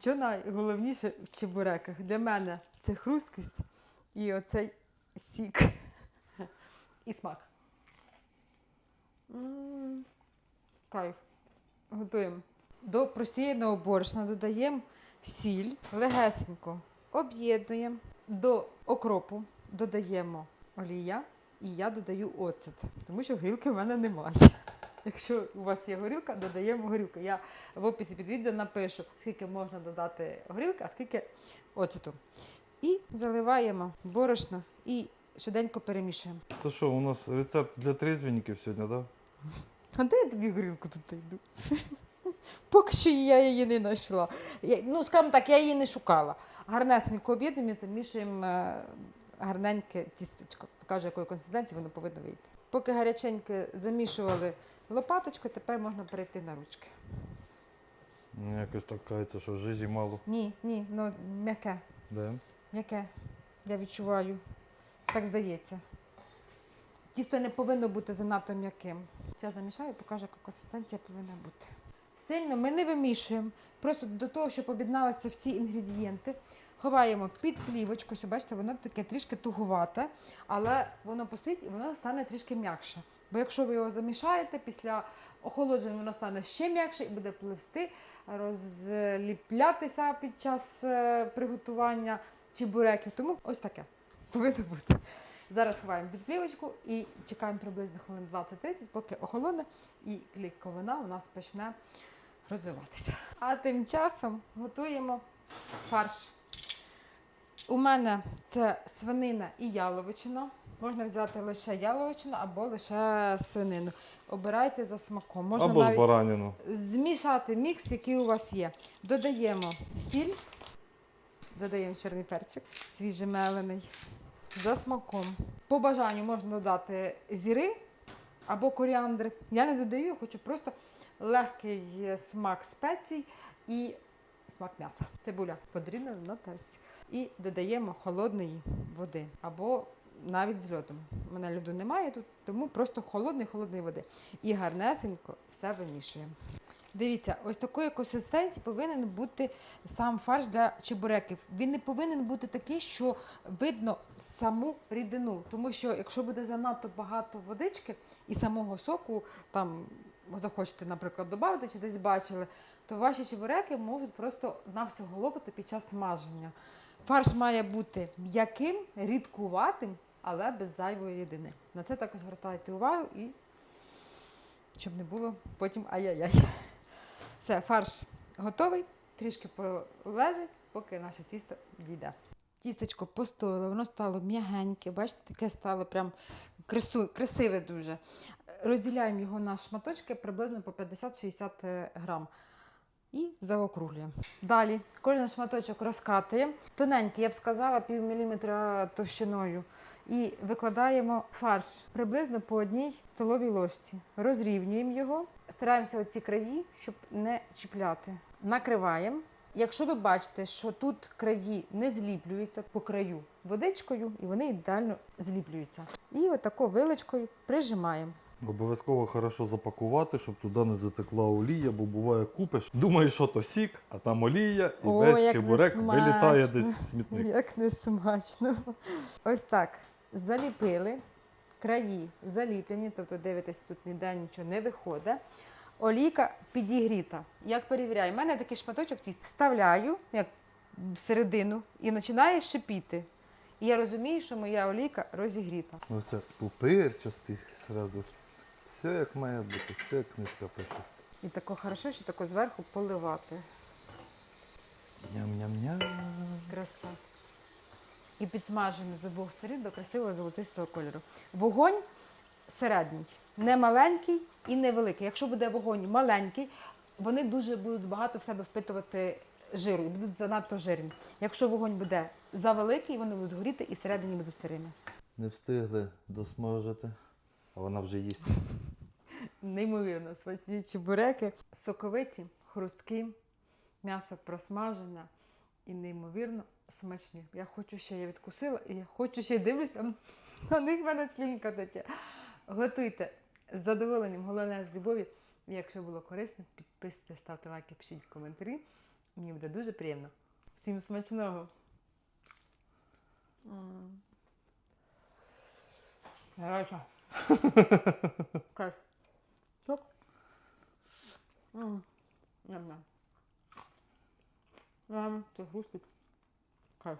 Що найголовніше в чебуреках? Для мене це хрусткість і оцей сік. І смак. Кайф. Готуємо. До просіяного борошна додаємо сіль, легесенько об'єднуємо. До окропу додаємо олія і я додаю оцет, тому що грілки в мене немає. Якщо у вас є горілка, додаємо горілку. Я в описі під відео напишу, скільки можна додати горілки, а скільки оцету. І заливаємо борошно і швиденько перемішуємо. То що, у нас рецепт для трезвенників сьогодні, так? Да? А де я тобі горілку тут йду? Поки що я її не знайшла. Ну, скажімо так, я її не шукала. Гарнесенько об'єднуємо, замішуємо е, гарненьке тістечко. Покажу, якої консистенції воно повинно вийти. Поки гаряченьке замішували лопаточкою, тепер можна перейти на ручки. Мені якось так кається, що жижі мало. Ні, ні, ну м'яке, Да? м'яке. Я відчуваю. Так здається. Тісто не повинно бути занадто м'яким. Я замішаю, покажу, яка консистенція повинна бути. Сильно ми не вимішуємо. Просто до того, щоб об'єдналися всі інгредієнти, ховаємо під плівочку. Ось, бачите, воно таке трішки тугувате, але воно постоїть і воно стане трішки м'якше. Бо якщо ви його замішаєте, після охолодження воно стане ще м'якше і буде пливсти, розліплятися під час е, приготування чебуреків. Тому ось таке повинно бути. Зараз ховаємо під плівочку і чекаємо приблизно хвилин 20-30, поки охолоне і клейковина у нас почне розвиватися. А тим часом готуємо фарш. У мене це свинина і яловичина. Можна взяти лише яловичину або лише свинину. Обирайте за смаком. Можна Або навіть баранину. змішати мікс, який у вас є. Додаємо сіль, додаємо чорний перчик, свіжемелений, за смаком. По бажанню можна додати зіри або коріандри. Я не додаю, я хочу просто легкий смак спецій і смак м'яса. Цибуля подрібнена на терці. І додаємо холодної води або навіть з льодом. У мене льоду немає тут, тому просто холодної холодної води. І гарнесенько все вимішуємо. Дивіться, ось такої консистенції повинен бути сам фарш для чебуреків. Він не повинен бути такий, що видно саму рідину. Тому що якщо буде занадто багато водички і самого соку, там захочете, наприклад, додати чи десь бачили, то ваші чебуреки можуть просто навсього лопати під час смаження. Фарш має бути м'яким, рідкуватим, але без зайвої рідини. На це також звертайте увагу і щоб не було потім ай-яй-яй. Все, фарш готовий, трішки полежить, поки наше тісто дійде. Тістечко постояло, воно стало м'ягеньке, бачите, таке стало прям красиве дуже. Розділяємо його на шматочки приблизно по 50-60 грам. І заокруглюємо. Далі кожен шматочок розкатуємо. Тоненький, я б сказала, пів міліметра товщиною. І викладаємо фарш приблизно по одній столовій ложці. Розрівнюємо його, стараємося оці краї, щоб не чіпляти. Накриваємо. Якщо ви бачите, що тут краї не зліплюються по краю водичкою, і вони ідеально зліплюються. І отако вилочкою прижимаємо. Обов'язково хорошо запакувати, щоб туди не затекла олія, бо буває купиш. Думаєш, що то сік, а там олія, і О, весь чебурек вилітає десь в смітник. Як не смачно. Ось так. Заліпили, краї заліплені, тобто дивитесь, тут ніде нічого не виходить. Олійка підігріта. Як перевіряю, у мене такий шматочок тіст. Вставляю як всередину і починає шипіти. І я розумію, що моя олійка розігріта. Оце пупирчастий зразу. Все як має бути, все як книжка пише. І тако хорошо, що тако зверху поливати. Ням-ням-ням. Краса. І підсмажений з обох сторін до красивого золотистого кольору. Вогонь середній, не маленький і не великий. Якщо буде вогонь маленький, вони дуже будуть багато в себе впитувати жиру і будуть занадто жирні. Якщо вогонь буде завеликий, вони будуть горіти і всередині будуть сирими. Не встигли досмажити, а вона вже їсть. Неймовірно смачні чебуреки, соковиті, хрусткі, м'ясо просмажене і неймовірно смачні. Я хочу ще я відкусила, і я хочу ще дивлюся, на них в мене слінка тече. Готуйте з задоволенням, головне з любов'ю. Якщо було корисно, підписуйтесь, ставте лайки, пишіть коментарі. Мені буде дуже приємно. Всім смачного. М. Гаряча. Кайф. Так. М. Ням, це хрустить. Кайф.